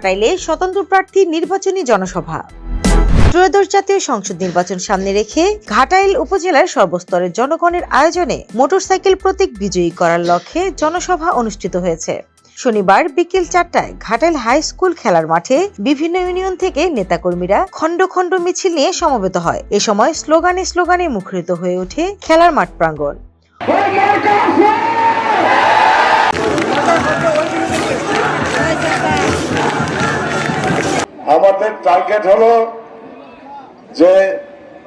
ঘাটাইলে স্বতন্ত্র প্রার্থী নির্বাচনী জনসভা। ত্রয়োদশ জাতীয় সংসদ নির্বাচন সামনে রেখে ঘাটাইল উপজেলার সর্বস্তরের জনগণের আয়োজনে মোটরসাইকেল প্রতীক বিজয়ী করার লক্ষ্যে জনসভা অনুষ্ঠিত হয়েছে। শনিবার বিকেল চারটায় ঘাটাইল হাই স্কুল খেলার মাঠে বিভিন্ন ইউনিয়ন থেকে নেতাকর্মীরা খণ্ড খণ্ড মিছিল নিয়ে সমবেত হয়। এ সময় স্লোগানে স্লোগানে মুখরিত হয়ে ওঠে খেলার মাঠ প্রাঙ্গণ। আমাদের টার্গেট হলো যে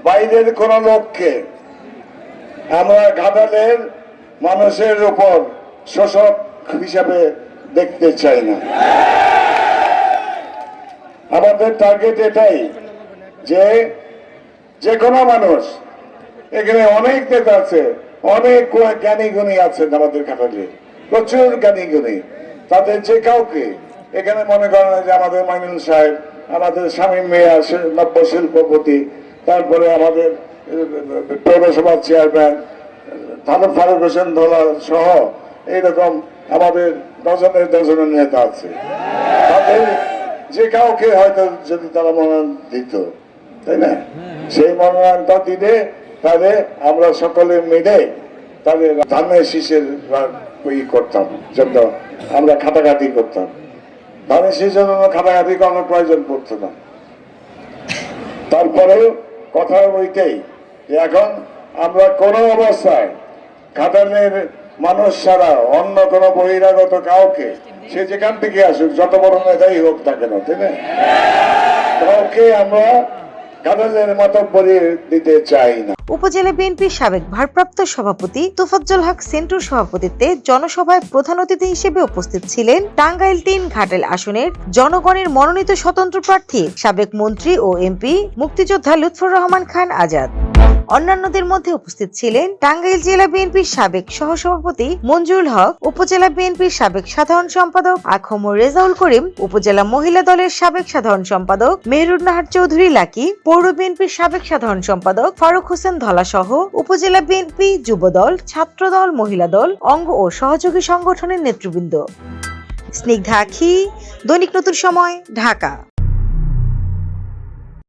বাইরের কোন লোককে আমরা ঘাটালের মানুষের উপর শোষক হিসাবে দেখতে চাই না। আমাদের টার্গেট এটাই যে যে কোনো মানুষ, এখানে অনেক নেতা আছে, অনেক জ্ঞানী গুণী আছেন আমাদের ঘাটালে, প্রচুর জ্ঞানী গুণী তাদের যে কাউকে এখানে মনে করেন যে আমাদের মাইনুল সাহেব, আমাদের স্বামী মেয়া নব্য শিল্পপতি, তারপরে আমাদের পৌরসভার চেয়ারম্যান থানব ফারুক হোসেন ধোলা সহ এইরকম আমাদের ডজনের ডজনের নেতা আছে। তাদের যে কাউকে হয়তো যদি তারা মনোনয়ন দিত, তাই না? সেই মনোনয়নটা দিলে তাহলে আমরা সকলে মিলে তাদের ধানের শীষের ই করতাম আমরা খাটাখাটি করতাম। ধানের সেই জন্য খাটাখাটি করানোর প্রয়োজন পড়তো না। তারপরেও কথা ওইটাই যে এখন আমরা কোনো অবস্থায় খাটানের মানুষ ছাড়া অন্য কোনো বহিরাগত কাউকে সে যেখান থেকে আসুক, যত বড় নেতাই হোক থাকে না তাই না? কাউকে আমরা ঘাটালের মতো দিতে চাই না। উপজেলা বিএনপির সাবেক ভারপ্রাপ্ত সভাপতি তোফাজ্জল হক সেন্টুর সভাপতিত্বে জনসভায় প্রধান অতিথি হিসেবে উপস্থিত ছিলেন টাঙ্গাইল তিন ঘাটেল আসনের জনগণের মনোনীত স্বতন্ত্র প্রার্থী, সাবেক মন্ত্রী ও এমপি, মুক্তিযোদ্ধা লুৎফর রহমান খান আজাদ। অন্যান্যদের মধ্যে উপস্থিত ছিলেন টাঙ্গাইল জেলা বিএনপির সাবেক সহসভাপতি মঞ্জুরুল হক, উপজেলা বিএনপির সাবেক সাধারণ সম্পাদক আখমর রেজাউল করিম, উপজেলা মহিলা দলের সাবেক সাধারণ সম্পাদক মেহরুন্নাহার চৌধুরী লাকি, পৌর বিএনপির সাবেক সাধারণ সম্পাদক ফারুক হোসেন ধলা সহ উপজেলা বিএনপি যুবদল, ছাত্রদল, মহিলা দল, অঙ্গ ও সহযোগী সংগঠনের নেতৃবৃন্দ। স্নিগ্ধা আখি, দৈনিক নতুন সময়, ঢাকা।